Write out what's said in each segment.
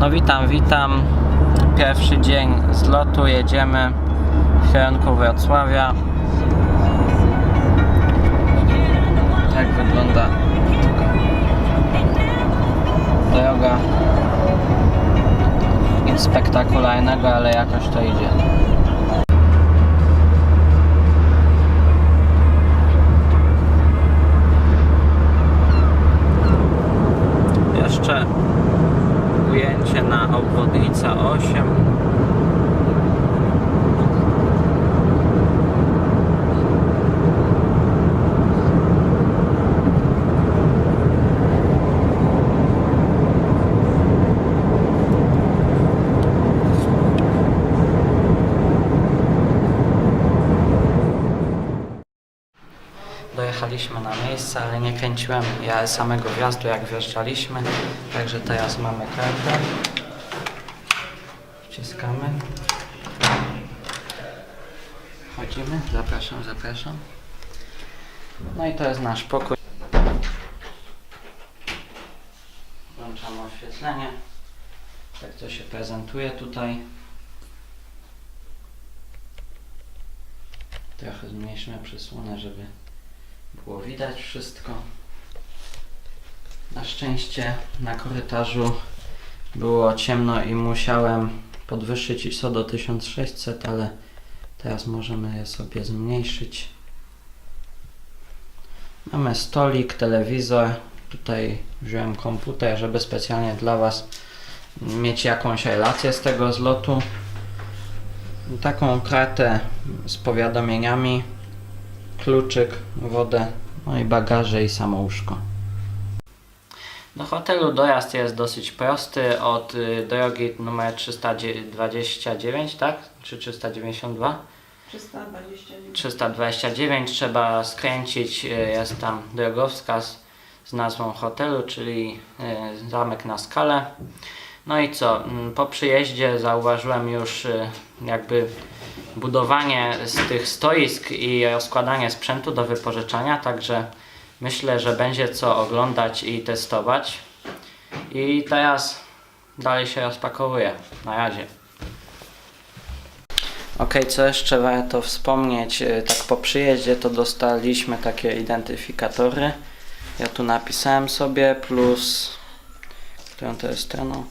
No witam, witam. Pierwszy dzień z lotu, jedziemy w kierunku Wrocławia. Jak wygląda droga? Nic spektakularnego, ale jakoś to idzie. Jeszcze ujęcie na obwodnica 8. Dojechaliśmy na miejsce, ale nie kręciłem ja samego wjazdu jak wjeżdżaliśmy. Także teraz mamy kartę. Wciskamy. Wchodzimy. Zapraszam, zapraszam. No i to jest nasz pokój. Włączamy oświetlenie. Tak to się prezentuje tutaj. Trochę zmniejszymy przysłonę, żeby było widać wszystko. Na szczęście na korytarzu było ciemno i musiałem podwyższyć ISO do 1600, ale teraz możemy je sobie zmniejszyć. Mamy stolik, telewizor. Tutaj wziąłem komputer, żeby specjalnie dla Was mieć jakąś relację z tego zlotu. Taką kartę z powiadomieniami kluczyk, wodę, no i bagaże i samo łóżko. Do hotelu dojazd jest dosyć prosty od y, drogi numer 329, tak? Czy 392? 329. 329 trzeba skręcić, y, jest tam drogowskaz z nazwą hotelu, czyli y, zamek na skalę. No i co, mm, po przyjeździe zauważyłem już jakby budowanie z tych stoisk i rozkładanie sprzętu do wypożyczania, także myślę, że będzie co oglądać i testować. I teraz dalej się rozpakowuję. Na razie. Ok, co jeszcze warto wspomnieć, y, tak po przyjeździe to dostaliśmy takie identyfikatory. Ja tu napisałem sobie plus, którą to jest stroną,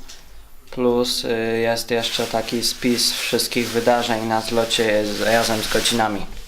plus y, jest jeszcze taki spis wszystkich wydarzeń na zlocie razem z godzinami.